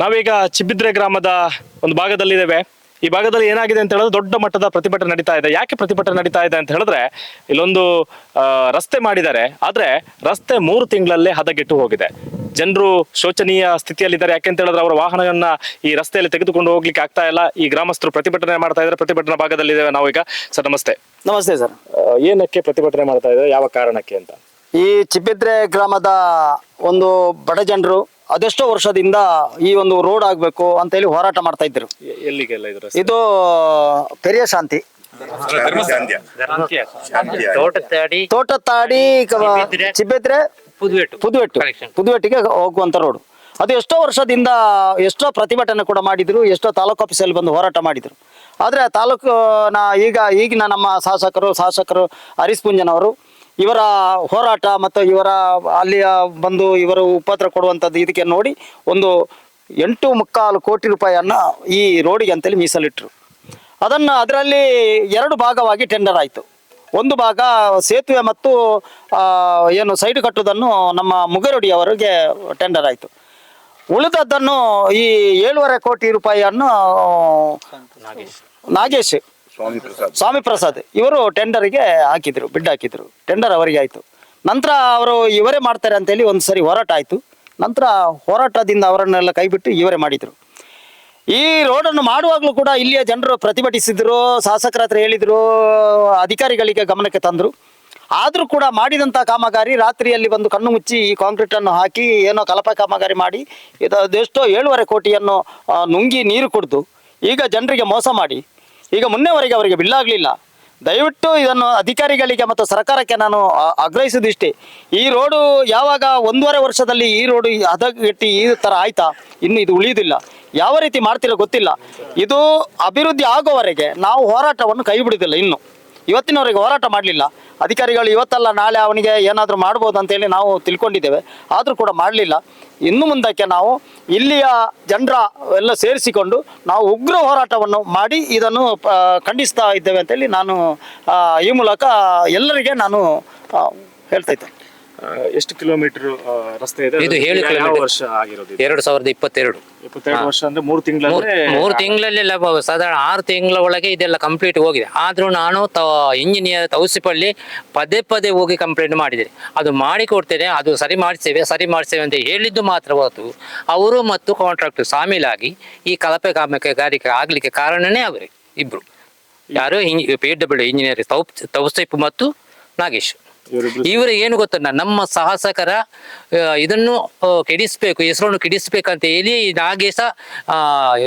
ನಾವೀಗ ಚಿಬ್ಬಿದ್ರೆ ಗ್ರಾಮದ ಒಂದು ಭಾಗದಲ್ಲಿದ್ದೇವೆ. ಈ ಭಾಗದಲ್ಲಿ ಏನಾಗಿದೆ ಅಂತ ಹೇಳಿದ್ರೆ ದೊಡ್ಡ ಮಟ್ಟದ ಪ್ರತಿಭಟನೆ ನಡೀತಾ ಇದೆ. ಯಾಕೆ ಪ್ರತಿಭಟನೆ ನಡೀತಾ ಇದೆ ಅಂತ ಹೇಳಿದ್ರೆ ಇಲ್ಲೊಂದು ರಸ್ತೆ ಮಾಡಿದ್ದಾರೆ. ಆದ್ರೆ ರಸ್ತೆ ಮೂರು ತಿಂಗಳಲ್ಲೇ ಹದಗೆಟ್ಟು ಹೋಗಿದೆ. ಜನರು ಶೋಚನೀಯ ಸ್ಥಿತಿಯಲ್ಲಿದ್ದಾರೆ. ಯಾಕೆ ಅಂತ ಹೇಳಿದ್ರೆ ಅವರ ವಾಹನವನ್ನ ಈ ರಸ್ತೆಯಲ್ಲಿ ತೆಗೆದುಕೊಂಡು ಹೋಗ್ಲಿಕ್ಕೆ ಆಗ್ತಾ ಇಲ್ಲ. ಈ ಗ್ರಾಮಸ್ಥರು ಪ್ರತಿಭಟನೆ ಮಾಡ್ತಾ ಇದ್ದಾರೆ. ಪ್ರತಿಭಟನಾ ಭಾಗದಲ್ಲಿದ್ದೇವೆ ನಾವೀಗ ಸರ್ ನಮಸ್ತೆ. ನಮಸ್ತೆ ಸರ್. ಏನಕ್ಕೆ ಪ್ರತಿಭಟನೆ ಮಾಡ್ತಾ ಇದ್ದಾರೆ? ಯಾವ ಕಾರಣಕ್ಕೆ ಅಂತ? ಈ ಚಿಬ್ಬಿದ್ರೆ ಗ್ರಾಮದ ಒಂದು ಬಡ ಜನರು ಅದೆಷ್ಟೋ ವರ್ಷದಿಂದ ಈ ಒಂದು ರೋಡ್ ಆಗಬೇಕು ಅಂತೇಳಿ ಹೋರಾಟ ಮಾಡ್ತಾ ಇದ್ರು ಎಲ್ಲಿಗೆಲ್ಲ ಇದು ಪೆರಿಯ ಶಾಂತಿ. ತೋಟತ್ತಾಡಿ ಚಿಬ್ಬಿದ್ರೆ. ಪುದುವೆಟ್ಟು. ಪುದುವೆಟ್ಟಿಗೆ ಹೋಗುವಂತ ರೋಡ್ ಅದು ಎಷ್ಟೋ ವರ್ಷದಿಂದ ಎಷ್ಟೋ ಪ್ರತಿಭಟನೆ ಕೂಡ ಮಾಡಿದ್ರು ಎಷ್ಟೋ ತಾಲೂಕು ಆಫೀಸಲ್ಲಿ ಬಂದು ಹೋರಾಟ ಮಾಡಿದ್ರು. ಆದರೆ ತಾಲೂಕಿನ ಈಗ ಈಗಿನ ನಮ್ಮ ಶಾಸಕರು ಶಾಸಕರು ಹರೀಶ್ ಪುಂಜನವರು ಇವರ ಹೋರಾಟ ಮತ್ತು ಇವರ ಅಲ್ಲಿಯ ಬಂದು ಇವರು ಉಪದ್ರ ಕೊಡುವಂಥದ್ದು ಇದಕ್ಕೆ ನೋಡಿ ಒಂದು ಎಂಟು ಮುಕ್ಕಾಲು ಕೋಟಿ ರೂಪಾಯಿಯನ್ನು ಈ ರೋಡಿಗೆ ಅಂತೇಳಿ ಮೀಸಲಿಟ್ಟರು ಅದನ್ನು ಅದರಲ್ಲಿ ಎರಡು ಭಾಗವಾಗಿ ಟೆಂಡರ್ ಆಯಿತು. ಒಂದು ಭಾಗ ಸೇತುವೆ ಮತ್ತು ಏನು ಸೈಡ್ ಕಟ್ಟುವುದನ್ನು ನಮ್ಮ ಮುಗರೊಡಿಯವರಿಗೆ ಟೆಂಡರ್ ಆಯಿತು. ಉಳಿದದ್ದನ್ನು ಈ ಏಳುವರೆ ಕೋಟಿ ರೂಪಾಯಿಯನ್ನು ನಾಗೇಶ್. ಸ್ವಾಮಿ ಪ್ರಸಾದ್. ಇವರು ಟೆಂಡರಿಗೆ ಹಾಕಿದ್ರು ಬಿಡ್ ಹಾಕಿದ್ರು. ಟೆಂಡರ್ ಅವರಿಗೆ ಆಯಿತು. ನಂತರ ಅವರು ಇವರೇ ಮಾಡ್ತಾರೆ ಅಂತೇಳಿ ಒಂದು ಸರಿ ಹೋರಾಟ ಆಯಿತು. ನಂತರ ಹೋರಾಟದಿಂದ ಅವರನ್ನೆಲ್ಲ ಕೈಬಿಟ್ಟು ಇವರೇ ಮಾಡಿದರು. ಈ ರೋಡನ್ನು ಮಾಡುವಾಗಲೂ ಕೂಡ ಇಲ್ಲಿಯ ಜನರು ಪ್ರತಿಭಟಿಸಿದ್ರು, ಶಾಸಕರ ಹತ್ರ ಹೇಳಿದ್ರು, ಅಧಿಕಾರಿಗಳಿಗೆ ಗಮನಕ್ಕೆ ತಂದರು. ಆದರೂ ಕೂಡ ಮಾಡಿದಂಥ ಕಾಮಗಾರಿ ರಾತ್ರಿಯಲ್ಲಿ ಬಂದು ಕಣ್ಣು ಮುಚ್ಚಿ ಈ ಕಾಂಕ್ರೀಟನ್ನು ಹಾಕಿ ಏನೋ ಕಲಪ ಕಾಮಗಾರಿ ಮಾಡಿ, ಇದು ಅದೆಷ್ಟೋ ಏಳುವರೆ ಕೋಟಿಯನ್ನು ನುಂಗಿ ನೀರು ಕುಡಿದು ಈಗ ಜನರಿಗೆ ಮೋಸ ಮಾಡಿ ಈಗ ಮೊನ್ನೆವರೆಗೆ ಅವರಿಗೆ ಬಿಲ್ ಆಗಲಿಲ್ಲ. ದಯವಿಟ್ಟು ಇದನ್ನು ಅಧಿಕಾರಿಗಳಿಗೆ ಮತ್ತು ಸರ್ಕಾರಕ್ಕೆ ನಾನು ಆಗ್ರಹಿಸಿದಿಷ್ಟೇ. ಈ ರೋಡು ಯಾವಾಗ ಒಂದೂವರೆ ವರ್ಷದಲ್ಲಿ ಈ ರೋಡು ಹದಗೆಟ್ಟಿ ಈ ಥರ ಆಯ್ತಾ? ಇನ್ನು ಇದು ಉಳಿಯುವುದಿಲ್ಲ ಯಾವ ರೀತಿ ಮಾಡ್ತಿರೋ ಗೊತ್ತಿಲ್ಲ. ಇದು ಅಭಿವೃದ್ಧಿ ಆಗೋವರೆಗೆ ನಾವು ಹೋರಾಟವನ್ನು ಕೈ ಬಿಡುವುದಿಲ್ಲ ಇನ್ನು. ಇವತ್ತಿನವರೆಗೆ ಹೋರಾಟ ಮಾಡಲಿಲ್ಲ. ಅಧಿಕಾರಿಗಳು ಇವತ್ತಲ್ಲ, ನಾಳೆ ಅವನಿಗೆ ಏನಾದರೂ ಮಾಡ್ಬೋದು ಅಂತೇಳಿ ನಾವು ತಿಳ್ಕೊಂಡಿದ್ದೇವೆ. ಆದರೂ ಕೂಡ ಮಾಡಲಿಲ್ಲ. ಇನ್ನು ಮುಂದಕ್ಕೆ ನಾವು ಇಲ್ಲಿಯ ಜನರ ಎಲ್ಲ ಸೇರಿಸಿಕೊಂಡು ನಾವು ಉಗ್ರ ಹೋರಾಟವನ್ನು ಮಾಡಿ ಇದನ್ನು ಖಂಡಿಸ್ತಾ ಇದ್ದೇವೆ ಅಂತೇಳಿ ನಾನು ಈ ಮೂಲಕ ಎಲ್ಲರಿಗೆ ನಾನು ಹೇಳ್ತಾ ಎಷ್ಟು ಕಿಲೋಮೀಟರ್ ರಸ್ತೆ ಇದೆ ಇದು ಏಳು ಯಾವ ಕಿಲೋಮೀಟರ್. ವರ್ಷ ಆಗಿರೋದು ಇದು? ಎರಡು ಸಾವಿರದ ಇಪ್ಪತ್ತೆರಡು ಇಪ್ಪತ್ತೆರಡು ವರ್ಷ ಅಂದ್ರೆ ಮೂರು ತಿಂಗಳು ಮೂರು ತಿಂಗಳಲ್ಲೆಲ್ಲ ಬ- ಸಾಧಾರಣ ಆರು ತಿಂಗಳ ಒಳಗೆ ಇದೆಲ್ಲ ಕಂಪ್ಲೀಟ್ ಹೋಗಿದೆ ಆದ್ರೂ ನಾನು ತ ಇಂಜಿನಿಯರ್ ತೌಸಿಪಳ್ಳಿ ಪದೇ ಪದೇ ಹೋಗಿ ಕಂಪ್ಲೇಂಟ್ ಮಾಡಿದೆ ಅದು ಮಾಡಿ ಕೊಡ್ತೇನೆ ಅದು ಸರಿ ಮಾಡಿಸ್ತೇವೆ ಸರಿ ಮಾಡಿಸ್ತೇವೆ ಅಂತ ಹೇಳಿದ್ದು ಮಾತ್ರ ಹೊರತು ಅವರು ಮತ್ತು ಕಾಂಟ್ರಾಕ್ಟ್ ಸಾಮೀಲಾಗಿ ಈ ಕಳಪೆ ಕಾಮಗಾರಿಕೆ ಆಗ್ಲಿಕ್ಕೆ ಕಾರಣನೇ ಅವರೇ ಇಬ್ರು ಯಾರು ಪಿ ಡಬ್ಲ್ಯೂ ಇಂಜಿನಿಯರ್ ತೌಪ್ ತೌಸಿಪ್ ಮತ್ತು ನಾಗೇಶ್ ಇವರು ಏನು ಗೊತ್ತಲ್ಲ ನಮ್ಮ ಸಾಹಸಕರ ಇದನ್ನು ಕೆಡಿಸ್ಬೇಕು ಹೆಸರನ್ನು ಕೆಡಿಸ್ಬೇಕಂತ ಹೇಳಿ ನಾಗೇಶ ಆ,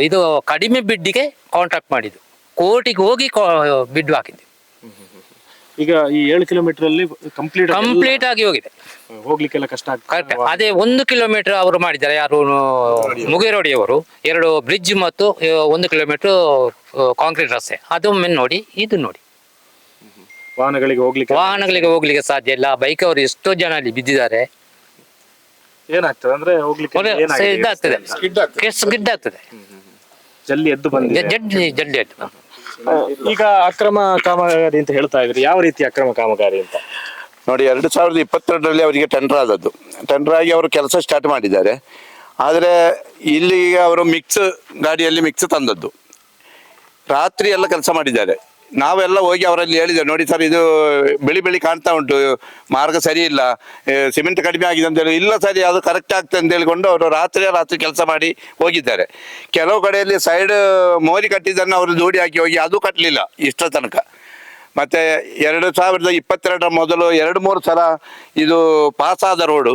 ಇದು ಕಡಿಮೆ ಬಿಡ್ಡಿಗೆ ಕಾಂಟ್ರಾಕ್ಟ್ ಮಾಡಿದ್ದು. ಕೋರ್ಟಿಗೆ ಹೋಗಿ ಬಿಡ್ ಹಾಕಿದ್ವಿ ಈಗ ಈ ಏಳು ಕಿಲೋಮೀಟರ್ ಅಲ್ಲಿ ಕಂಪ್ಲೀಟ್ ಕಂಪ್ಲೀಟ್ ಆಗಿ ಹೋಗಿದೆ. ಹೋಗ್ಲಿಕ್ಕೆಲ್ಲ ಕಷ್ಟ ಆಗ್ತದೆ ಅದೇ ಒಂದು ಕಿಲೋಮೀಟರ್ ಅವರು ಮಾಡಿದ್ದಾರೆ ಯಾರು ಮುಗೇರೋಡಿಯವರು. ಎರಡು ಬ್ರಿಡ್ಜ್ ಮತ್ತು ಒಂದು ಕಿಲೋಮೀಟರ್ ಕಾಂಕ್ರೀಟ್ ರಸ್ತೆ. ಅದೊಮ್ಮೆ ನೋಡಿ ಇದು ನೋಡಿ. ವಾಹನಗಳಿಗೆ ಹೋಗ್ಲಿಕ್ಕೆ ವಾಹನಗಳಿಗೆ ಹೋಗ್ಲಿಕ್ಕೆ ಸಾಧ್ಯ ಇಲ್ಲ. ಬೈಕ್ ಅವರು ಎಷ್ಟೋ ಜನ ಅಲ್ಲಿ ಬಿದ್ದಿದ್ದಾರೆ. ಏನಾಗ್ತದೆ ಅಂದ್ರೆ ಹೋಗ್ಲಿಕ್ಕೆ ಒಳ್ಳೆ ಏನಾಗಿದೆ? ಇದಾಗ್ತದೆ. ಕೆಸ್ ಗಿಡ್ ಆಗ್ತದೆ ಜಲ್ಲಿ ಎದ್ದು ಬಂದಿದೆ. ಜಡ್ಡಿ ಜಡ್ಡಿ ಆಯ್ತು ಈಗ ಅಕ್ರಮ ಕಾಮಗಾರಿ ಅಂತ ಹೇಳ್ತಾ ಇದ್ರಿ. ಯಾವ ರೀತಿ ಅಕ್ರಮ ಕಾಮಗಾರಿ ಅಂತ? ನೋಡಿ ಎರಡು ಸಾವಿರದ ಇಪ್ಪತ್ತೆರಡರಲ್ಲಿ ಅವರಿಗೆ ಟೆಂಡರ್ ಆದದ್ದು. ಟೆಂಡರ್ ಆಗಿ ಅವರು ಕೆಲಸ ಸ್ಟಾರ್ಟ್ ಮಾಡಿದ್ದಾರೆ. ಆದರೆ ಇಲ್ಲಿ ಅವರು ಮಿಕ್ಸ್ ಗಾಡಿಯಲ್ಲಿ ಮಿಕ್ಸ್ ತಂದದ್ದು. ರಾತ್ರಿ ಎಲ್ಲ ಕೆಲಸ ಮಾಡಿದ್ದಾರೆ. ನಾವೆಲ್ಲ ಹೋಗಿ ಅವರಲ್ಲಿ ಹೇಳಿದೆ ನೋಡಿ ಸರ್, ಇದು ಬಿಳಿ ಬಿಳಿ ಕಾಣ್ತಾ ಉಂಟು, ಮಾರ್ಗ ಸರಿ ಇಲ್ಲ ಸಿಮೆಂಟ್ ಕಡಿಮೆ ಆಗಿದೆ ಅಂತ ಹೇಳಿ. ಇಲ್ಲ ಸರಿ, ಅದು ಕರೆಕ್ಟ್ ಆಗ್ತದೆ ಅಂತ ಹೇಳಿಕೊಂಡು ಅವರು ರಾತ್ರಿ ರಾತ್ರಿ ಕೆಲಸ ಮಾಡಿ ಹೋಗಿದ್ದಾರೆ. ಕೆಲವು ಕಡೆಯಲ್ಲಿ ಸೈಡ್ ಮೋರಿ ಕಟ್ಟಿದ್ದನ್ನು ಅವರು ಜೋಡಿ ಹಾಕಿ ಹೋಗಿ ಅದು ಕಟ್ಟಲಿಲ್ಲ ಇಷ್ಟರ ತನಕ. ಮತ್ತೆ ಎರಡು ಸಾವಿರದ ಇಪ್ಪತ್ತೆರಡರ ಮೊದಲು ಎರಡು ಮೂರು ಸಲ ಇದು ಪಾಸಾದ ರೋಡು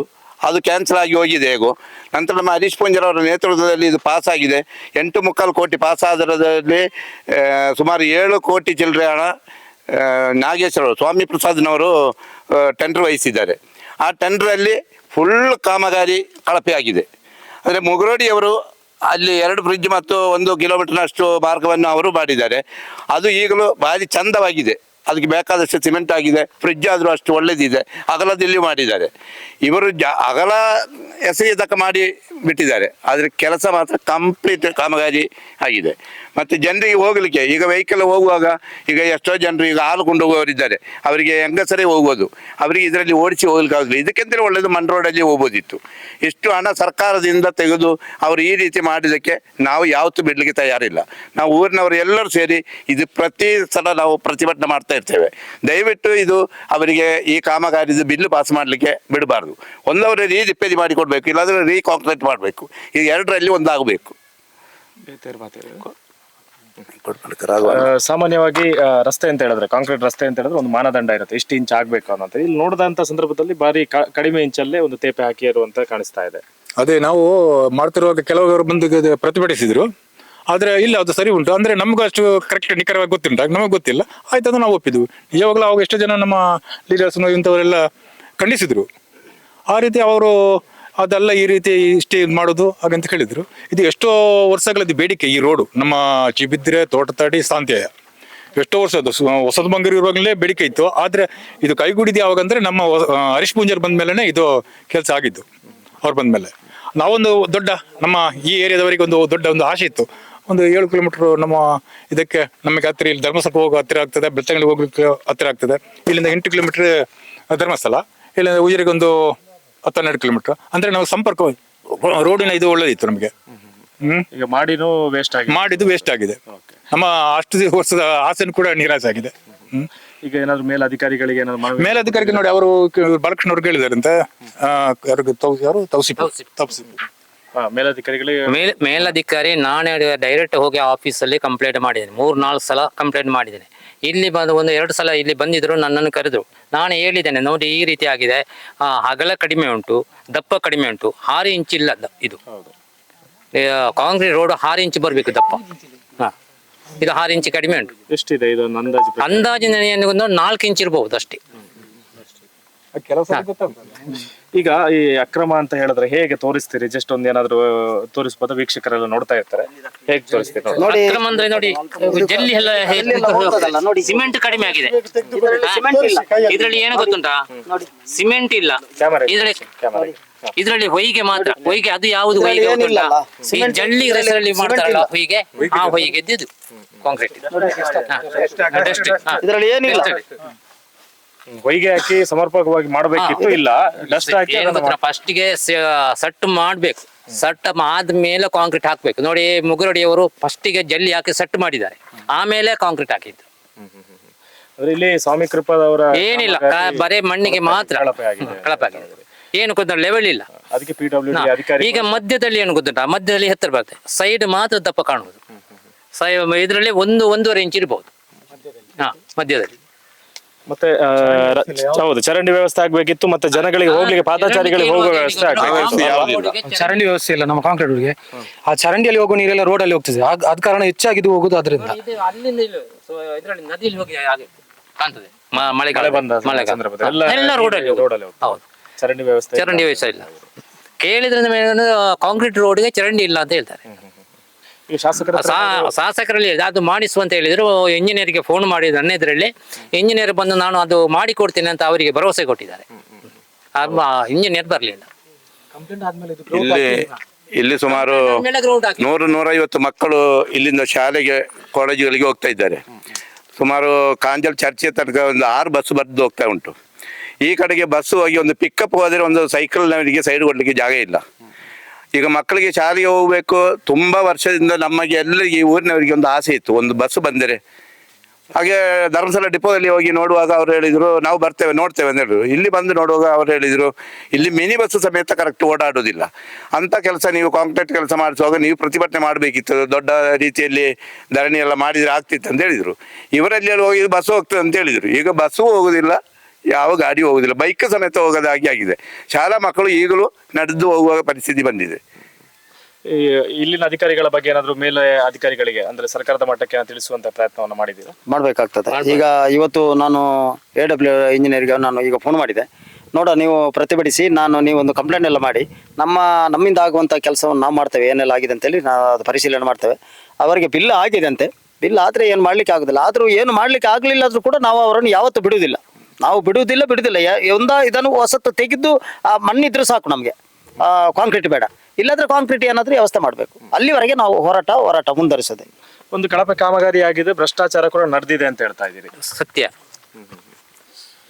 ಅದು ಕ್ಯಾನ್ಸಲ್ ಆಗಿ ಹೋಗಿದೆ ಹೇಗೋ. ನಂತರ ನಮ್ಮ ಹರೀಶ್ ಪುಂಜರ್ ಅವರ ನೇತೃತ್ವದಲ್ಲಿ ಇದು ಪಾಸ್ ಆಗಿದೆ. ಎಂಟು ಮುಕ್ಕಾಲು ಕೋಟಿ ಪಾಸ್ ಆದರದಲ್ಲಿ ಸುಮಾರು ಏಳು ಕೋಟಿ ಚಿಲ್ಲರೆ ಹಣ ನಾಗೇಶ್ವರ ಸ್ವಾಮಿ ಪ್ರಸಾದ್ನವರು ಟೆಂಡರ್ ವಹಿಸಿದ್ದಾರೆ. ಆ ಟೆಂಡ್ರಲ್ಲಿ ಫುಲ್ ಕಾಮಗಾರಿ ಕಳಪೆಯಾಗಿದೆ ಅಂದರೆ ಮುಗರೋಡಿಯವರು ಅಲ್ಲಿ ಎರಡು ಬ್ರಿಡ್ಜ್ ಮತ್ತು ಒಂದು ಕಿಲೋಮೀಟರ್ನಷ್ಟು ಮಾರ್ಗವನ್ನು ಅವರು ಮಾಡಿದ್ದಾರೆ. ಅದು ಈಗಲೂ ಭಾರಿ ಚಂದವಾಗಿದೆ. ಅದಕ್ಕೆ ಬೇಕಾದಷ್ಟು ಸಿಮೆಂಟ್ ಆಗಿದೆ ಫ್ರಿಡ್ಜ್ ಆದರೂ ಅಷ್ಟು ಒಳ್ಳೆಯದಿದೆ ಅಗಲದಲ್ಲಿ ಮಾಡಿದ್ದಾರೆ. ಇವರು ಜ, ಅಗಲ ಎಸೆಯತಕ್ಕ ಮಾಡಿ ಬಿಟ್ಟಿದ್ದಾರೆ. ಆದರೆ ಕೆಲಸ ಮಾತ್ರ ಕಂಪ್ಲೀಟ್ ಕಾಮಗಾರಿ ಆಗಿದೆ. ಮತ್ತು ಜನರಿಗೆ ಹೋಗಲಿಕ್ಕೆ, ಈಗ ವೆಹಿಕಲ್ ಹೋಗುವಾಗ ಈಗ ಎಷ್ಟೋ ಜನರು ಈಗ ಹಾಲು ಕೊಂಡು ಹೋಗುವವರಿದ್ದಾರೆ ಅವರಿಗೆ ಹೆಂಗಸರೇ ಹೋಗ್ಬೋದು. ಅವರಿಗೆ ಇದರಲ್ಲಿ ಓಡಿಸಿ ಹೋಗ್ಲಿಕ್ಕೆ ಆಗೋದಿಲ್ಲ ಇದಕ್ಕೆಂತಲೇ ಒಳ್ಳೆಯದು ಮಣ್ ರೋಡಲ್ಲಿ ಹೋಗ್ಬೋದಿತ್ತು. ಇಷ್ಟು ಹಣ ಸರ್ಕಾರದಿಂದ ತೆಗೆದು ಅವರು ಈ ರೀತಿ ಮಾಡಿದ್ದಕ್ಕೆ ನಾವು ಯಾವತ್ತೂ ಬಿಡಲಿಕ್ಕೆ ತಯಾರಿಲ್ಲ. ನಾವು ಊರಿನವರು ಎಲ್ಲರೂ ಸೇರಿ ಇದು ಪ್ರತಿ ಸಲ ನಾವು ಪ್ರತಿಭಟನೆ ಮಾಡ್ತಾ ಇರ್ತೇವೆ. ದಯವಿಟ್ಟು ಇದು ಅವರಿಗೆ ಈ ಕಾಮಗಾರಿದು ಬಿಲ್ಲು ಪಾಸ್ ಮಾಡಲಿಕ್ಕೆ ಬಿಡಬಾರ್ದು. ಒಂದವರು ರೀ ರಿಪೇರಿ ಮಾಡಿ ಕೊಡಬೇಕು ಇಲ್ಲಾಂದರೆ ರೀ ಕಾಂಕ್ರೀಟ್ ಮಾಡಬೇಕು. ಇದು ಎರಡರಲ್ಲಿ ಒಂದಾಗಬೇಕು. ಸಾಮಾನ್ಯವಾಗಿ ಆ, ರಸ್ತೆ ಅಂತ ಹೇಳಿದ್ರೆ ಕಾಂಕ್ರೀಟ್ ರಸ್ತೆ ಅಂತ ಹೇಳಿದ್ರೆ ಒಂದು ಮಾನದಂಡ ಇರುತ್ತೆ. ಇಷ್ಟು ಇಂಚ್ ಆಗ್ಬೇಕು ಅನ್ನೋದು. ಇಲ್ಲಿ ನೋಡಿದಂತ ಸಂದರ್ಭದಲ್ಲಿ ಬಾರಿ ಕ- ಕಡಿಮೆ ಇಂಚಲ್ಲೇ ಒಂದು ತೇಪೆ ಹಾಕಿ ಇರುವಂತ ಕಾಣಿಸ್ತಾ ಇದೆ. ಅದೇ ನಾವು ಮಾಡ್ತಿರುವಾಗ ಕೆಲವರು ಬಂದು ಇದು ಪ್ರತಿಭಟಿಸಿದ್ರು. ಆದ್ರೆ ಇಲ್ಲ ಅದು ಸರಿ ಉಂಟು. ಅಂದ್ರೆ ನಮ್ಗೂ ಅಷ್ಟು ಕರೆಕ್ಟ್ ನಿಖರವಾಗಿ ಗೊತ್ತಿಲ್ಲ ನಮಗೆ ಗೊತ್ತಿಲ್ಲ. ಆಯ್ತು ಅದು ನಾವು ಒಪ್ಪಿದ್ವು. ಯಾವಾಗಲೂ ಅವಾಗ ಎಷ್ಟು ಜನ ನಮ್ಮ ಲೀಡರ್ಸ್ ಇಂಥವರೆಲ್ಲ ಖಂಡಿಸಿದ್ರು. ಆ ರೀತಿ ಅವರು ಅದೆಲ್ಲ ಈ ರೀತಿ ಇಷ್ಟೇ ಇದು ಮಾಡೋದು ಹಾಗಂತ ಹೇಳಿದ್ರು. ಇದು ಎಷ್ಟೋ ವರ್ಷಗಳದ್ದು ಬೇಡಿಕೆ ಈ ರೋಡು, ನಮ್ಮ ಚಿಬಿದ್ರೆ, ತೋಟತಾಡಿ, ಸಾಂತ್ಯಯ. ಎಷ್ಟೋ ವರ್ಷದ್ದು ಹೊಸದು ಬಂಗೂರು ಇರುವಾಗಲೇ ಬೇಡಿಕೆ ಇತ್ತು. ಆದ್ರೆ ಇದು ಕೈಗೂಡಿದ ಯಾವಾಗಂದ್ರೆ ನಮ್ಮ ಹರೀಶ್ ಪೂಂಜರ್ ಬಂದ ಮೇಲೆನೆ ಇದು ಕೆಲಸ ಆಗಿದ್ದು, ಅವ್ರು ಬಂದ ಮೇಲೆ ನಾವೊಂದು ದೊಡ್ಡ, ನಮ್ಮ ಈ ಏರಿಯಾದವರಿಗೆ ಒಂದು ದೊಡ್ಡ ಒಂದು ಆಸೆ ಇತ್ತು. ಒಂದು ಏಳು ಕಿಲೋಮೀಟರ್ ನಮ್ಮ ಇದಕ್ಕೆ, ನಮಗೆ ಹತ್ತಿರ ಇಲ್ಲಿ ಧರ್ಮಸ್ಥಳಕ್ಕೆ ಹೋಗೋ ಹತ್ತಿರ ಆಗ್ತದೆ, ಬೆಳ್ತಂಗಡಿಗೆ ಹೋಗ್ಲಿಕ್ಕೆ ಹತ್ತಿರ ಆಗ್ತದೆ. ಇಲ್ಲಿಂದ ಎಂಟು ಕಿಲೋಮೀಟರ್ ಧರ್ಮಸ್ಥಳ. ಇಲ್ಲಿಂದ ಉಜಿರಿಗೆ ಒಂದು ಹತ್ತು ಹನ್ನೆರಡು ಕಿಲೋಮೀಟರ್. ಅಂದ್ರೆ ನಾವು ಸಂಪರ್ಕ ರೋಡಿನ ಇದು ಒಳ್ಳೇದಿತ್ತು ನಮಗೆ. ಹ್ಮ್? ಈಗ ಮಾಡಿನೂ ವೇಸ್ಟ್ ಆಗಿದೆ. ಮಾಡಿದ್ದು ವೇಸ್ಟ್ ಆಗಿದೆ. ನಮ್ಮ ಅಷ್ಟು ವರ್ಷದ ಆಸೆನೂ ಕೂಡ ನಿರಾಸೆ ಆಗಿದೆ. ಹ್ಮ್? ಈಗ ಏನಾದ್ರು ಮೇಲಧಿಕಾರಿಗಳಿಗೆ ಏನಾದ್ರು ಮನವಿ ಮೇಲಧಿಕಾರಿಗೆ ನೋಡಿ ಅವರು ಬಾಲಕೃಷ್ಣ ಅವ್ರು ಕೇಳಿದಾರಂತೆ ಆ, ಯಾರು ತೌ- ಯಾರು? ತೌಸಿಫ್ ತೌಸಿಫ್ ಹಾ, ಮೇಲಧಿಕಾರಿಗಳಿಗೆ ಮೇಲ್ ಮೇಲಧಿಕಾರಿ ನಾನೇ ಡೈರೆಕ್ಟ್ ಹೋಗಿ ಆಫೀಸಲ್ಲಿ ಕಂಪ್ಲೇಂಟ್ ಮಾಡಿದ್ದೀನಿ. ಮೂರ್ ನಾಲ್ಕು ಸಲ ಕಂಪ್ಲೇಂಟ್ ಮಾಡಿದ್ದೇನೆ. ಇಲ್ಲಿ ಬಂದು ಒಂದು ಎರಡು ಸಲ ಇಲ್ಲಿ ಬಂದಿದ್ರು ನನ್ನನ್ನು ಕರೆದ್ರು. ನಾನು ಹೇಳಿದ್ದೇನೆ ನೋಡಿ ಈ ರೀತಿ ಆಗಿದೆ. ಆ, ಅಗಲ ಕಡಿಮೆ ಉಂಟು ದಪ್ಪ ಕಡಿಮೆ ಉಂಟು ಆರು ಇಂಚ್ ಇಲ್ಲ ಇದು. ಕಾಂಕ್ರೀಟ್ ರೋಡ್ ಆರು ಇಂಚ್ ಬರಬೇಕು ದಪ್ಪ. ಹಾ. ಇದು ಆರು ಇಂಚ್ ಕಡಿಮೆ ಉಂಟು. ಎಷ್ಟಿದೆ? ಅಂದಾಜಿನ ಒಂದು ನಾಲ್ಕು ಇಂಚ್ ಇರಬಹುದು ಅಷ್ಟೇ. ಈಗ ಈ ಅಕ್ರಮ ಅಂತ ಹೇಳಿದ್ರೆ ಹೇಗೆ ತೋರಿಸ್ತೀರಿ? ಜಸ್ಟ್ ಒಂದ್ ಏನಾದ್ರು ತೋರಿಸ್ಬೋದು ವೀಕ್ಷಕರೆಲ್ಲ ನೋಡ್ತಾ ಇರ್ತಾರೆ. ಹೇಗೆ ತೋರಿಸ್ತೀರಿ ನೋಡಿ. ನೋಡಿ ಅಕ್ರಮ ಅಂದ್ರೆ ನೋಡಿ ಜಲ್ಲಿ ಎಲ್ಲ ಎಲ್ಲ ಹೋಗ್ತದಲ್ಲ, ನೋಡಿ. ಸಿಮೆಂಟ್ ಕಡಿಮೆ ಆಗಿದೆ. ಸಿಮೆಂಟ್ ಇಲ್ಲ. ಇದರಲ್ಲಿ ಏನು ಗೊತ್ತುಂಟಾ? ಸಿಮೆಂಟ್ ಇಲ್ಲ. ಇದ್ರಲ್ಲಿ ಇದೆ. ಇದರಲ್ಲಿ ಕ್ಯಾಮರಾ ಇದೆ. ಇದರಲ್ಲಿ ಹೊಯ್ಗೆ ಮಾತ್ರ. ಹೊಯ್ಗೆ ಅದು ಯಾವುದು ಹೊಯ್ಗೆ ಇದ್ರಲ್ಲಿ ಏನಿಲ್ಲ ಗೊತ್ತುಂಟಾ? ಅಲ್ಲ? ಈ ಸಿಮೆಂಟ್ ಜಲ್ಲಿ ಇದ್ರಲ್ಲಿ ರಸದಲ್ಲಿ ಮಾಡ್ತಾರಲ್ಲ ಇಲ್ಲ. ಹೊಯ್ಗೆ ಆ ಹೊಯ್ಗೆ ಇದ್ದಿದ್ದು ಕಾಂಕ್ರೀಟ್ ಇದರಲ್ಲಿ ಏನಿಲ್ಲ. ಹೊಯ್ಗೆ ಹಾಕಿ ಸಮರ್ಪಕವಾಗಿ ಮಾಡ್ಬೇಕಿತ್ತು? ಇಲ್ಲ ಡಸ್ಟ್ ಹಾಕಿ ಫಸ್ಟ್ಗೆ ಸಟ್ ಮಾಡ್ಬೇಕು. ಸಟ್ ಆದ್ಮೇಲೆ ಕಾಂಕ್ರೀಟ್ ಹಾಕ್ಬೇಕು. ನೋಡಿ ಮುಗುರಡಿಯವರು ಫಸ್ಟಿಗೆ ಜಲ್ಲಿ ಹಾಕಿ ಸಟ್ ಮಾಡಿದ್ದಾರೆ. ಆಮೇಲೆ ಕಾಂಕ್ರೀಟ್ ಹಾಕಿದ್ದು. ಅಂದ್ರೆ ಇಲ್ಲಿ ಸ್ವಾಮಿ ಕೃಪಾದವರ ಏನಿಲ್ಲ ಬರೀ ಬರೇ ಮಣ್ಣಿಗೆ ಮಾತ್ರ. ಕಳಪೆ ಆಗಿದೆ. ಕಳಪೆ ಆಗಿದೆ. ಏನು ಗೊತ್ತ ಲೆವೆಲ್ ಇಲ್ಲ. ಅದಕ್ಕೆ ಪಿ ಡಬ್ಲ್ಯೂ ಡಿ ಅಧಿಕಾರಿ ಈಗ ಮಧ್ಯದಲ್ಲಿ ಏನು ಗೊತ್ತುಂಟಾ? ಮಧ್ಯದಲ್ಲಿ ಹತ್ತಿರ ಬರುತ್ತೆ. ಸೈಡ್ ಮಾತ್ರ ದಪ್ಪ ಕಾಣುವುದು. ಸೈ ಇದರಲ್ಲಿ ಒಂದು ಒಂದೂವರೆ ಇಂಚ್ ಇರ್ಬಹುದು ಹಾ ಮಧ್ಯದಲ್ಲಿ. ಮತ್ತೆ ಆ, ರ- ಹೌದು ಚರಂಡಿ ವ್ಯವಸ್ಥೆ ಆಗ್ಬೇಕಿತ್ತು ಮತ್ತೆ ಜನಗಳಿಗೆ ಹೋಗ್ಲಿಕ್ಕೆ ಪಾದಚಾರಿಗಳಿಗೆ ಹೋಗುವ ವ್ಯವಸ್ಥೆ ಯಾವುದಿಲ್ಲ ಚರಂಡಿ ವ್ಯವಸ್ಥೆ ಇಲ್ಲ ನಮ್ಮ ಕಾಂಕ್ರೀಟ್ ಹುಡುಗಿ ಆ ಚರಂಡಿಯಲ್ಲಿ ಹೋಗೋ ನೀರೆಲ್ಲ ರೋಡ್ ಅಲ್ಲಿ ಹೋಗ್ತದೆ. ಅದ ಕಾರಣ ಹೆಚ್ಚಾಗಿ ಇದು ಹೋಗುದು ಅದರಿಂದ ಇದು ಅಲ್ಲಿಂದ ಇಲ್ಲಿ ಸೊ ಇದರಲ್ಲಿ ನದಿಯಲ್ಲಿ ಹೋಗಿ ಹಾಗೆ ಕಾಣ್ತದೆ. ಮ- ಮಳೆಗಾಲ. ಮಳೆ ಬಂದ ಮಳೆಗಾಲ. ಎಲ್ಲ ಎಲ್ಲ ರೋಡಲ್ಲಿ ಹೋಗುದು. ರೋಡಲ್ಲಿ ಹೋಗ್ತದೆ. ಹೌದು. ಚರಂಡಿ ವ್ಯವಸ್ಥೆ ಚರಂಡಿ ವ್ಯವಸ್ಥೆ ಇಲ್ಲ. ಕೇಳಿದ್ರೆ ಕಾಂಕ್ರೀಟ್ ರೋಡ್ಗೆ ಚರಂಡಿ ಇಲ್ಲ ಅಂತ ಹೇಳ್ತಾರೆ. ಈ ಶಾಸಕರ ಹತ್ರ ಸಾ- ಶಾಸಕರಲ್ಲಿ ಅದು ಮಾಡಿಸುವಂತ ಅಂತ ಇಂಜಿನಿಯರ್ಗೆ ಫೋನ್ ಮಾಡಿ ನನ್ನ ಇದರಲ್ಲಿ ಇಂಜಿನಿಯರ್ ಬಂದು ನಾನು ಅದು ಮಾಡಿ ಕೊಡ್ತೇನೆ ಅಂತ ಅವರಿಗೆ ಭರವಸೆ ಕೊಟ್ಟಿದ್ದಾರೆ. ಇಂಜಿನಿಯರ್ ಬರಲಿಲ್ಲ. ಇಲ್ಲಿ ಇಲ್ಲಿ ಸುಮಾರು ನೂರು ನೂರೈವತ್ತು ಮಕ್ಕಳು ಇಲ್ಲಿಂದ ಶಾಲೆಗೆ ಕಾಲೇಜುಗಳಿಗೆ ಹೋಗ್ತಾ ಇದ್ದಾರೆ. ಸುಮಾರು ಕಾಂಜಲ್ ಚರ್ಚೆ ತನಕ ಒಂದು ಆರು ಬಸ್ ಬರೆದು ಹೋಗ್ತಾ ಉಂಟು. ಈ ಕಡೆಗೆ ಬಸ್ ಹೋಗಿ ಒಂದು ಪಿಕಪ್ ಹೋದರೆ ಒಂದು ಸೈಕಲ್ ನವರಿಗೆ ಸೈಡ್ ಕೊಡ್ಲಿಕ್ಕೆ ಜಾಗ ಇಲ್ಲ. ಈಗ ಮಕ್ಕಳಿಗೆ ಶಾಲೆಗೆ ಹೋಗಬೇಕು. ತುಂಬಾ ವರ್ಷದಿಂದ ನಮಗೆ ಎಲ್ಲರಿಗೆ ಊರಿನವರಿಗೆ ಒಂದು ಆಸೆ ಇತ್ತು. ಒಂದು ಬಸ್ ಬಂದರೆ. ಹಾಗೆ ಧರ್ಮಸ್ಥಳ ಡಿಪೋದಲ್ಲಿ ಹೋಗಿ ನೋಡುವಾಗ ಅವ್ರು ಹೇಳಿದ್ರು, ನಾವು ಬರ್ತೇವೆ, ನೋಡ್ತೇವೆ ಅಂತ ಹೇಳಿದ್ರು. ಇಲ್ಲಿ ಬಂದು ನೋಡುವಾಗ ಅವ್ರು ಹೇಳಿದ್ರು, ಇಲ್ಲಿ ಮಿನಿ ಬಸ್ ಸಮೇತ ಕರೆಕ್ಟ್ ಓಡಾಡೋದಿಲ್ಲ ಅಂತ ಕೆಲಸ ನೀವು ಕಾಂಕ್ರೀಟ್ ಕೆಲಸ ಮಾಡಿಸುವಾಗ ನೀವು ಪ್ರತಿಭಟನೆ ಮಾಡಬೇಕಿತ್ತು. ದೊಡ್ಡ ರೀತಿಯಲ್ಲಿ ಧರಣಿ ಎಲ್ಲ ಮಾಡಿದ್ರೆ ಆಗ್ತಿತ್ತು ಅಂತ ಹೇಳಿದ್ರು. ಇವರಲ್ಲಿ ಹೋಗಿ ಬಸ್ ಹೋಗ್ತದೆ ಅಂತ ಹೇಳಿದ್ರು. ಈಗ ಬಸ್ಸು ಹೋಗುದಿಲ್ಲ. ಯಾವ ಗಾಡಿ ಹೋಗುದಿಲ್ಲ. ಬೈಕ್ ಸಮೇತ ಹೋಗೋದ ಹಾಗೆ ಆಗಿದೆ. ಶಾಲಾ ಮಕ್ಕಳು ಈಗಲೂ ನಡೆದು ಹೋಗುವ ಪರಿಸ್ಥಿತಿ ಬಂದಿದೆ. ಈ ಇಲ್ಲಿನ ಅಧಿಕಾರಿಗಳ ಬಗ್ಗೆ ಏನಾದರೂ ಮೇಲೆ ಅಧಿಕಾರಿಗಳಿಗೆ ಅಂದ್ರೆ ಸರ್ಕಾರದ ಮಟ್ಟಕ್ಕೆ ಏನಾದ್ರು ತಿಳಿಸುವಂತ ಪ್ರಯತ್ನವನ್ನು ಮಾಡಿದ್ದೀರಾ? ಮಾಡಬೇಕಾಗ್ತದೆ. ಈಗ ಇವತ್ತು ನಾನು ಎ ಡಬ್ಲ್ಯೂ ಇಂಜಿನಿಯರ್ಗೆ ನಾನು ಈಗ ಫೋನ್ ಮಾಡಿದೆ. ನೋಡ ನೀವು ಪ್ರತಿಭಟಿಸಿ ನಾನು ನೀವು ಒಂದು ಕಂಪ್ಲೇಂಟ್ ಎಲ್ಲ ಮಾಡಿ ನಮ್ಮ ನಮ್ಮಿಂದ ಆಗುವಂತ ಕೆಲಸವನ್ನು ನಾವು ಮಾಡ್ತೇವೆ ಏನೆಲ್ಲ ಆಗಿದೆ ಅಂತೇಳಿ ನಾವು ಅದು ಪರಿಶೀಲನೆ ಮಾಡ್ತೇವೆ. ಅವರಿಗೆ ಬಿಲ್ ಆಗಿದೆ ಅಂತೆ. ಬಿಲ್ ಆದರೆ ಏನು ಮಾಡ್ಲಿಕ್ಕೆ ಆಗೋದಿಲ್ಲ ಆದರೂ ಏನು ಮಾಡ್ಲಿಕ್ಕೆ ಆಗಲಿಲ್ಲ ಆದರೂ ಕೂಡ ನಾವು ಅವರನ್ನು ಯಾವತ್ತೂ ಬಿಡುವುದಿಲ್ಲ. ನಾವು ಬಿಡುವುದಿಲ್ಲ ಬಿಡುವುದಿಲ್ಲ. ಯಾ- ಒಂದ ಇದನ್ನು ಹೊಸತ್ತು ತೆಗೆದು ಆ ಮಣ್ಣಿದ್ರು ಸಾಕು ನಮಗೆ. ಕಾಂಕ್ರೀಟ್ ಬೇಡ. ಇಲ್ಲಾಂದ್ರೆ ಕಾಂಕ್ರೀಟ್ ಏನಾದ್ರೂ ವ್ಯವಸ್ಥೆ ಮಾಡಬೇಕು. ಅಲ್ಲಿವರೆಗೆ ನಾವು ಹೋರಾಟ ಹೋರಾಟ ಮುಂದುವರಿಸೋದೆ. ಒಂದು ಕಳಪೆ ಕಾಮಗಾರಿ ಆಗಿದೆ ಭ್ರಷ್ಟಾಚಾರ ಕೂಡ ನಡೆದಿದೆ ಅಂತ ಹೇಳ್ತಾ ಇದ್ದೀರಿ. ಸತ್ಯ.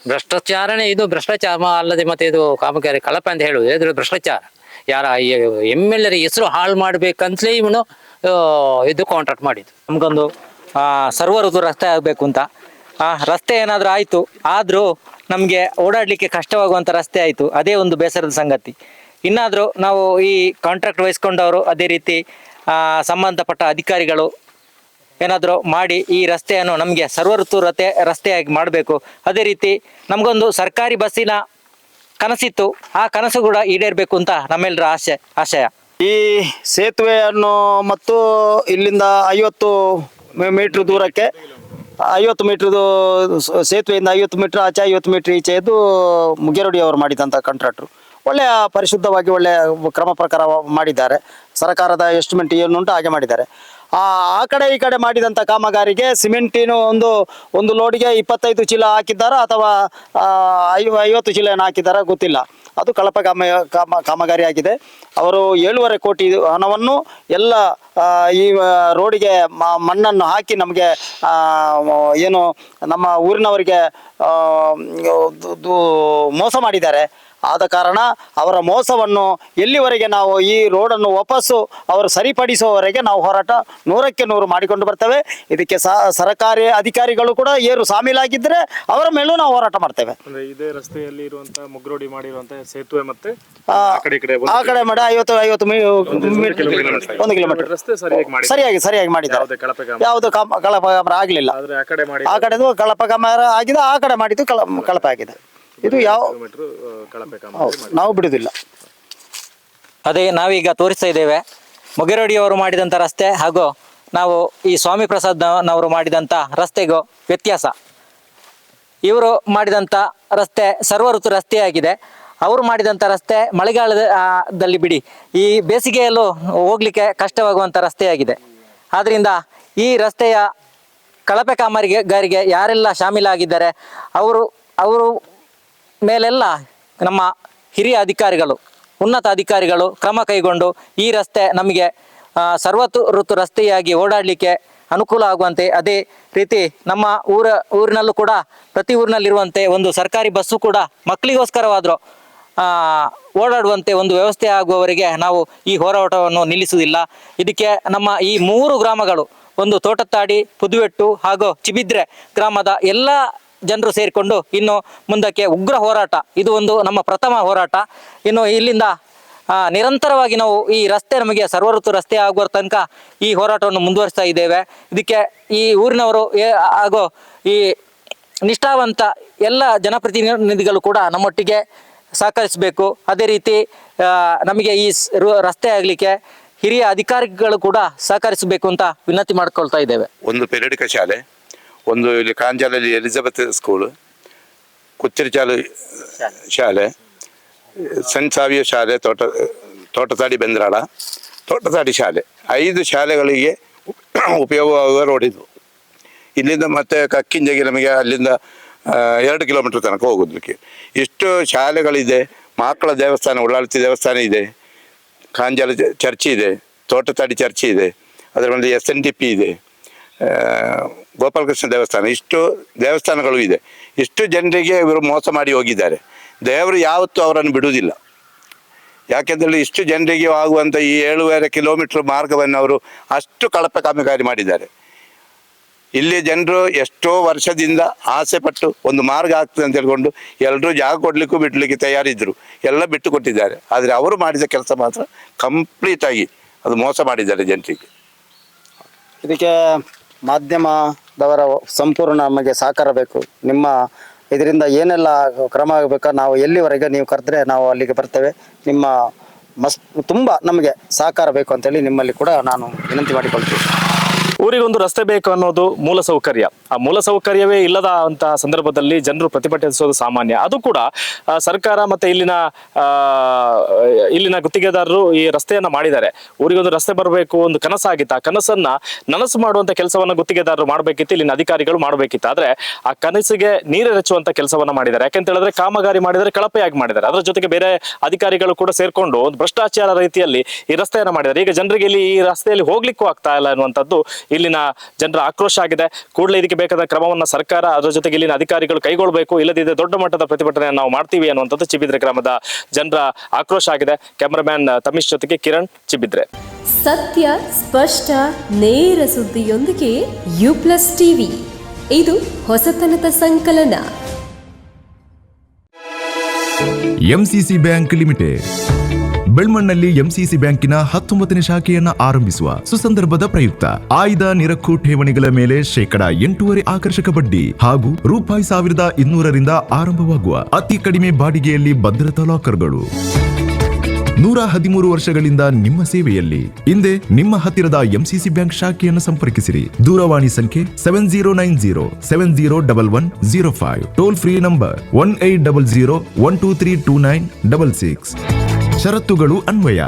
ಭ್ರಷ್ಟಾಚಾರನೇ ಇದು ಭ್ರಷ್ಟಾಚಾರ ಅಲ್ಲದೆ ಮತ್ತೆ ಇದು ಕಾಮಗಾರಿ ಕಳಪೆ ಅಂತ ಹೇಳುವುದು. ಇದ್ರ ಭ್ರಷ್ಟಾಚಾರ. ಯಾರ ಎಂ ಎಲ್ ಎರ ಹೆಸರು ಹಾಳು ಮಾಡ್ಬೇಕಂತಲೇ ಇವನು ಇದು ಕಾಂಟ್ರಾಕ್ಟ್ ಮಾಡಿದ್ದು. ನಮ್ಗೊಂದು ಸರ್ವರ್ ಇದು ರಸ್ತೆ ಆಗಬೇಕು ಅಂತ. ಆ, ರಸ್ತೆ ಏನಾದರೂ ಆಯಿತು ಆದರೂ ನಮಗೆ ಓಡಾಡಲಿಕ್ಕೆ ಕಷ್ಟವಾಗುವಂಥ ರಸ್ತೆ ಆಯಿತು. ಅದೇ ಒಂದು ಬೇಸರದ ಸಂಗತಿ. ಇನ್ನಾದರೂ ನಾವು ಈ ಕಾಂಟ್ರಾಕ್ಟ್ ವಹಿಸ್ಕೊಂಡವರು ಅದೇ ರೀತಿ ಸಂಬಂಧಪಟ್ಟ ಅಧಿಕಾರಿಗಳು ಏನಾದರೂ ಮಾಡಿ ಈ ರಸ್ತೆಯನ್ನು ನಮಗೆ ಸರ್ವ ಋತು ರತೆ ರಸ್ತೆಯಾಗಿ ಮಾಡಬೇಕು. ಅದೇ ರೀತಿ ನಮಗೊಂದು ಸರ್ಕಾರಿ ಬಸ್ಸಿನ ಕನಸಿತ್ತು ಆ ಕನಸು ಕೂಡ ಈಡೇರಬೇಕು ಅಂತ ನಮ್ಮೆಲ್ಲರ ಆಶೆ ಆಶಯ. ಈ ಸೇತುವೆಯನ್ನು ಮತ್ತು ಇಲ್ಲಿಂದ ಐವತ್ತು ಮೀಟ್ರ್ ದೂರಕ್ಕೆ ಐವತ್ತು ಮೀಟ್ರದು ಸೇತುವೆಯಿಂದ ಐವತ್ತು ಮೀಟ್ರ್ ಆಚೆ, ಐವತ್ತು ಮೀಟ್ರ್ ಈಚೆ ಇದ್ದು ಮುಗೇರೊಡಿ ಅವರು ಮಾಡಿದಂಥ ಕಾಂಟ್ರಾಕ್ಟ್ರು ಒಳ್ಳೆಯ ಪರಿಶುದ್ಧವಾಗಿ ಒಳ್ಳೆಯ ಕ್ರಮ ಪ್ರಕಾರ ಮಾಡಿದ್ದಾರೆ. ಸರ್ಕಾರದ ಎಸ್ಟಿಮೇಟ್ ಏನುಂಟು ಹಾಗೆ ಮಾಡಿದ್ದಾರೆ. ಆ ಆ ಕಡೆ ಈ ಕಡೆ ಮಾಡಿದಂಥ ಕಾಮಗಾರಿಗೆ ಸಿಮೆಂಟಿನ ಒಂದು ಒಂದು ಲೋಡ್ಗೆ ಇಪ್ಪತ್ತೈದು ಚೀಲ ಹಾಕಿದ್ದಾರಾ ಅಥವಾ ಐವತ್ತು ಚೀಲ ಏನು ಹಾಕಿದ್ದಾರಾ ಗೊತ್ತಿಲ್ಲ. ಅದು ಕಳಪೆ ಕಾಮ ಕಾಮ ಕಾಮಗಾರಿ ಆಗಿದೆ ಅವರು ಏಳುವರೆ ಕೋಟಿ ಹಣವನ್ನು ಎಲ್ಲ ಈ ರೋಡಿಗೆ ಮಣ್ಣನ್ನು ಹಾಕಿ ನಮಗೆ ಏನು ನಮ್ಮ ಊರಿನವರಿಗೆ ಮೋಸ ಮಾಡಿದ್ದಾರೆ. ಆದ ಕಾರಣ ಅವರ ಮೋಸವನ್ನು ಎಲ್ಲಿವರೆಗೆ ನಾವು ಈ ರೋಡನ್ನು ವಾಪಸ್ಸು ಅವರು ಸರಿಪಡಿಸುವವರೆಗೆ ನಾವು ಹೋರಾಟ ನೂರಕ್ಕೆ ನೂರು ಮಾಡಿಕೊಂಡು ಬರ್ತೇವೆ. ಇದಕ್ಕೆ ಸರಕಾರಿ ಅಧಿಕಾರಿಗಳು ಕೂಡ ಏರು ಸಾಮೀಲಾಗಿದ್ದರೆ ಅವರ ಮೇಲೂ ನಾವು ಹೋರಾಟ ಮಾಡ್ತೇವೆ. ಇದೇ ರಸ್ತೆಯಲ್ಲಿ ಇರುವಂತಹ ಮುಗ್ರೋಡಿ ಮಾಡಿರುವಂತಹ ಸೇತುವೆ ಮತ್ತೆ ಆ, ಕಡೆ ಮಾಡಿ ಐವತ್ತು ಐವತ್ತು ಒಂದು ಕಿಲೋಮೀಟರ್ ರಸ್ತೆ ಸರಿಯಾಗಿ ಸರಿಯಾಗಿ ಮಾಡಿದ್ದಾರೆ. ಯಾವುದೇ ಕಳಪೆ ಆಗಲಿಲ್ಲ ಆ ಕಡೆ ಕಳಪ ಆಗಿದೆ ಆ ಕಡೆ ಮಾಡಿದ್ದು ಕಳ ಕಳಪ ಆಗಿದೆ. ಇದು ಯಾವ ಹೌದು, ನಾವು ಬಿಡುವುದಿಲ್ಲ ಅದೇ ನಾವೀಗ ತೋರಿಸ್ತಾ ಇದ್ದೇವೆ. ಮೊಗೆರೊಡಿಯವರು ಮಾಡಿದಂಥ ರಸ್ತೆ ಹಾಗೂ ನಾವು ಈ ಸ್ವಾಮಿ ಪ್ರಸಾದ್ನವರು ಮಾಡಿದಂಥ ರಸ್ತೆಗೂ ವ್ಯತ್ಯಾಸ. ಇವರು ಮಾಡಿದಂಥ ರಸ್ತೆ ಸರ್ವ ಋತು ರಸ್ತೆಯಾಗಿದೆ ಅವರು ಮಾಡಿದಂಥ ರಸ್ತೆ ಮಳೆಗಾಲದಲ್ಲಿ ಆ, ದಲ್ಲಿ ಬಿಡಿ. ಈ ಬೇಸಿಗೆಯಲ್ಲೂ ಹೋಗ್ಲಿಕ್ಕೆ ಕಷ್ಟವಾಗುವಂಥ ರಸ್ತೆಯಾಗಿದೆ ಆದ್ದರಿಂದ ಈ ರಸ್ತೆಯ ಕಳಪೆ ಕಾಮಾರಿಗೆ ಗಾರಿಗೆ ಯಾರೆಲ್ಲ ಶಾಮೀಲಾಗಿದ್ದಾರೆ ಅವರು ಅವರು ಮೇಲೆಲ್ಲ ನಮ್ಮ ಹಿರಿಯ ಅಧಿಕಾರಿಗಳು, ಉನ್ನತ ಅಧಿಕಾರಿಗಳು ಕ್ರಮ ಕೈಗೊಂಡು ಈ ರಸ್ತೆ ನಮಗೆ ಸರ್ವತು ಋತು ರಸ್ತೆಯಾಗಿ ಓಡಾಡಲಿಕ್ಕೆ ಅನುಕೂಲ ಆಗುವಂತೆ ಅದೇ ರೀತಿ ನಮ್ಮ ಊರ, ಊರಿನಲ್ಲೂ ಕೂಡ ಪ್ರತಿ ಊರಿನಲ್ಲಿರುವಂತೆ ಒಂದು ಸರ್ಕಾರಿ ಬಸ್ಸು ಕೂಡ ಮಕ್ಕಳಿಗೋಸ್ಕರವಾದರೂ ಓಡಾಡುವಂತೆ ಒಂದು ವ್ಯವಸ್ಥೆ ಆಗುವವರೆಗೆ ನಾವು ಈ ಹೋರಾಟವನ್ನು ನಿಲ್ಲಿಸುವುದಿಲ್ಲ. ಇದಕ್ಕೆ ನಮ್ಮ ಈ ಮೂರು ಗ್ರಾಮಗಳು ಒಂದು ತೋಟತ್ತಾಡಿ, ಪುದುವೆಟ್ಟು ಹಾಗೂ ಚಿಬಿದ್ರೆ ಗ್ರಾಮದ ಎಲ್ಲ ಜನರು ಸೇರಿಕೊಂಡು ಇನ್ನು ಮುಂದಕ್ಕೆ ಉಗ್ರ ಹೋರಾಟ. ಇದು ಒಂದು ನಮ್ಮ ಪ್ರಥಮ ಹೋರಾಟ. ಇನ್ನು ಇಲ್ಲಿಂದ ನಿರಂತರವಾಗಿ ನಾವು ಈ ರಸ್ತೆ ನಮಗೆ ಸರ್ವಋತು ರಸ್ತೆ ಆಗುವ ತನಕ ಈ ಹೋರಾಟವನ್ನು ಮುಂದುವರಿಸ್ತಾ ಇದ್ದೇವೆ. ಇದಕ್ಕೆ ಈ ಊರಿನವರು ಹಾಗೂ ಈ ನಿಷ್ಠಾವಂತ ಎಲ್ಲ ಜನಪ್ರತಿನಿಧಿಗಳು ಕೂಡ ನಮ್ಮೊಟ್ಟಿಗೆ ಸಹಕರಿಸಬೇಕು. ಅದೇ ರೀತಿ ನಮಗೆ ಈ ರಸ್ತೆ ಆಗಲಿಕ್ಕೆ ಹಿರಿಯ ಅಧಿಕಾರಿಗಳು ಕೂಡ ಸಹಕರಿಸಬೇಕು ಅಂತ ವಿನಂತಿ ಮಾಡ್ಕೊಳ್ತಾ ಇದ್ದೇವೆ. ಒಂದು ಪೆರಡಿಕ ಶಾಲೆ. ಒಂದು ಇಲ್ಲಿ ಕಾಂಜಾಲಲ್ಲಿ ಎಲಿಜಬೆತ್ ಸ್ಕೂಲ್, ಕುಚ್ಚರಿಚಾಲು ಶಾಲೆ ಸೆಂಟ್ ಸಾವಿಯ ಶಾಲೆ, ತೋಟ ತೋಟತಾಡಿ ಬೆಂದ್ರಾಳ ತೋಟತಾಡಿ ಶಾಲೆ. ಐದು ಶಾಲೆಗಳಿಗೆ ಉಪಯೋಗವಾಗುವ ರೋಡ್ ಇದು. ಇಲ್ಲಿಂದ ಮತ್ತೆ ಕಕ್ಕಿಂಜಗೆ ನಮಗೆ ಅಲ್ಲಿಂದ ಎರಡು ಕಿಲೋಮೀಟರ್ ತನಕ ಹೋಗೋದಕ್ಕೆ. ಇಷ್ಟು ಶಾಲೆಗಳಿದೆ ಮಕ್ಕಳ ದೇವಸ್ಥಾನ, ಉಳ್ಳಾಳ್ತಿ ದೇವಸ್ಥಾನ ಇದೆ, ಕಾಂಜಾಲ ಚರ್ಚ್ ಇದೆ ತೋಟತಾಡಿ ಚರ್ಚ್ ಇದೆ ಅದರ ಮೇಲೆ ಎಸ್ ಎನ್ ಡಿ ಪಿ ಇದೆ ಗೋಪಾಲಕೃಷ್ಣ ದೇವಸ್ಥಾನ. ಇಷ್ಟು ದೇವಸ್ಥಾನಗಳು ಇದೆ. ಇಷ್ಟು ಜನರಿಗೆ ಇವರು ಮೋಸ ಮಾಡಿ ಹೋಗಿದ್ದಾರೆ. ದೇವರು ಯಾವತ್ತೂ ಅವರನ್ನು ಬಿಡುವುದಿಲ್ಲ. ಯಾಕೆಂದರೆ ಇಷ್ಟು ಜನರಿಗೆ ಆಗುವಂಥ ಈ ಏಳುವರೆ ಕಿಲೋಮೀಟ್ರ್ ಮಾರ್ಗವನ್ನು ಅವರು ಅಷ್ಟು ಕಳಪೆ ಕಾಮಗಾರಿ ಮಾಡಿದ್ದಾರೆ. ಇಲ್ಲಿ ಜನರು ಎಷ್ಟೋ ವರ್ಷದಿಂದ ಆಸೆ ಪಟ್ಟು ಒಂದು ಮಾರ್ಗ ಆಗ್ತದೆ ಅಂತ ಹೇಳ್ಕೊಂಡು ಎಲ್ಲರೂ ಜಾಗ ಕೊಡಲಿಕ್ಕೂ ಬಿಡಲಿಕ್ಕೆ ತಯಾರಿದ್ದರು ಎಲ್ಲ ಬಿಟ್ಟು ಕೊಟ್ಟಿದ್ದಾರೆ. ಆದರೆ ಅವರು ಮಾಡಿದ ಕೆಲಸ ಮಾತ್ರ ಕಂಪ್ಲೀಟಾಗಿ ಅದು ಮೋಸ ಮಾಡಿದ್ದಾರೆ ಜನರಿಗೆ. ಇದಕ್ಕೆ ಮಾಧ್ಯಮದವರ ಸಂಪೂರ್ಣ ನಮಗೆ ಸಹಕಾರ ಬೇಕು. ನಿಮ್ಮ ಇದರಿಂದ ಏನೆಲ್ಲ ಕ್ರಮ ಆಗಬೇಕೋ ನಾವು ಎಲ್ಲಿವರೆಗೆ ನೀವು ಕರೆದ್ರೆ ನಾವು ಅಲ್ಲಿಗೆ ಬರ್ತೇವೆ. ನಿಮ್ಮ ಮಸ್ ತುಂಬ ನಮಗೆ ಸಹಕಾರ ಬೇಕು ಅಂತೇಳಿ ನಿಮ್ಮಲ್ಲಿ ಕೂಡ ನಾನು ವಿನಂತಿ ಮಾಡಿಕೊಳ್ತೀನಿ. ಊರಿಗೊಂದು ರಸ್ತೆ ಬೇಕು ಅನ್ನೋದು ಮೂಲ ಸೌಕರ್ಯ. ಆ ಮೂಲ ಸೌಕರ್ಯವೇ ಇಲ್ಲದ ಅಂತ ಸಂದರ್ಭದಲ್ಲಿ ಜನರು ಪ್ರತಿಭಟಿಸೋದು ಸಾಮಾನ್ಯ. ಅದು ಕೂಡ ಸರ್ಕಾರ ಮತ್ತೆ ಇಲ್ಲಿನ ಇಲ್ಲಿನ ಗುತ್ತಿಗೆದಾರರು ಈ ರಸ್ತೆಯನ್ನ ಮಾಡಿದ್ದಾರೆ. ಊರಿಗೊಂದು ರಸ್ತೆ ಬರಬೇಕು, ಒಂದು ಕನಸಾಗಿತ್ತು. ಆ ಕನಸನ್ನ ನನಸು ಮಾಡುವಂತ ಕೆಲಸವನ್ನ ಗುತ್ತಿಗೆದಾರರು ಮಾಡಬೇಕಿತ್ತು, ಇಲ್ಲಿನ ಅಧಿಕಾರಿಗಳು ಮಾಡಬೇಕಿತ್ತು. ಆದ್ರೆ ಆ ಕನಸಿಗೆ ನೀರೆರಚುವಂತ ಕೆಲಸವನ್ನ ಮಾಡಿದ್ದಾರೆ. ಯಾಕೆಂತ ಹೇಳಿದ್ರೆ ಕಾಮಗಾರಿ ಮಾಡಿದರೆ ಕಳಪೆಯಾಗಿ ಮಾಡಿದ್ದಾರೆ. ಅದರ ಜೊತೆಗೆ ಬೇರೆ ಅಧಿಕಾರಿಗಳು ಕೂಡ ಸೇರ್ಕೊಂಡು ಒಂದು ಭ್ರಷ್ಟಾಚಾರ ರೀತಿಯಲ್ಲಿ ಈ ರಸ್ತೆಯನ್ನ ಮಾಡಿದ್ದಾರೆ. ಈಗ ಜನರಿಗೆ ಇಲ್ಲಿ ಈ ರಸ್ತೆಯಲ್ಲಿ ಹೋಗ್ಲಿಕ್ಕೂ ಆಗ್ತಾ ಇಲ್ಲ ಅನ್ನುವಂಥದ್ದು ಇಲ್ಲಿನ ಜನರ ಆಕ್ರೋಶ ಆಗಿದೆ. ಕೂಡಲೇ ಇದಕ್ಕೆ ಬೇಕಾದ ಕ್ರಮವನ್ನು ಸರ್ಕಾರ ಅದರ ಜೊತೆಗೆ ಇಲ್ಲಿನ ಅಧಿಕಾರಿಗಳು ಕೈಗೊಳ್ಳಬೇಕು. ಇಲ್ಲದಿದ್ದರೆ ದೊಡ್ಡ ಮಟ್ಟದ ಪ್ರತಿಭಟನೆಯನ್ನು ನಾವು ಮಾಡ್ತೀವಿ ಅನ್ನುವಂಥದ್ದು ಚಿಬಿದ್ರೆ ಗ್ರಾಮದ ಜನರ ಆಕ್ರೋಶ ಆಗಿದೆ. ಕ್ಯಾಮರಾಮ್ಯಾನ್ ತಮಿಶ್ ಜೊತೆಗೆ ಕಿರಣ್ ಚಿಬಿದ್ರೆ. ಸತ್ಯ ಸ್ಪಷ್ಟ ನೇರ ಸುದ್ದಿಯೊಂದಿಗೆ ಯು ಪ್ಲಸ್ ಟಿವಿ. ಇದು ಹೊಸತನದ ಸಂಕಲನ. ಎಂಸಿಸಿ ಬ್ಯಾಂಕ್ ಲಿಮಿಟೆಡ್ ಬೆಳ್ಮಣ್ಣಲ್ಲಿ ಎಂಸಿಸಿ ಬ್ಯಾಂಕಿನ ಹತ್ತೊಂಬತ್ತನೇ ಶಾಖೆಯನ್ನ ಆರಂಭಿಸುವ ಸುಸಂದರ್ಭದ ಪ್ರಯುಕ್ತ ಆಯ್ದ ನಿರಕ್ಕು ಠೇವಣಿಗಳ ಮೇಲೆ ಶೇಕಡ ಎಂಟೂವರೆ ಆಕರ್ಷಕ ಬಡ್ಡಿ ಹಾಗೂ ರೂಪಾಯಿ ಸಾವಿರದ ಇನ್ನೂರರಿಂದ ಆರಂಭವಾಗುವ ಅತಿ ಕಡಿಮೆ ಬಾಡಿಗೆಯಲ್ಲಿ ಭದ್ರತಾ ಲಾಕರ್ಗಳು. ನೂರ ಹದಿಮೂರು ವರ್ಷಗಳಿಂದ ನಿಮ್ಮ ಸೇವೆಯಲ್ಲಿ ಹಿಂದೆ ನಿಮ್ಮ ಹತ್ತಿರದ ಎಂಸಿಸಿ ಬ್ಯಾಂಕ್ ಶಾಖೆಯನ್ನು ಸಂಪರ್ಕಿಸಿರಿ. ದೂರವಾಣಿ ಸಂಖ್ಯೆ seven zero nine zero seven zero double one zero five. Toll free number one eight double zero one two three two nine double six. ಷರತ್ತುಗಳು ಅನ್ವಯ.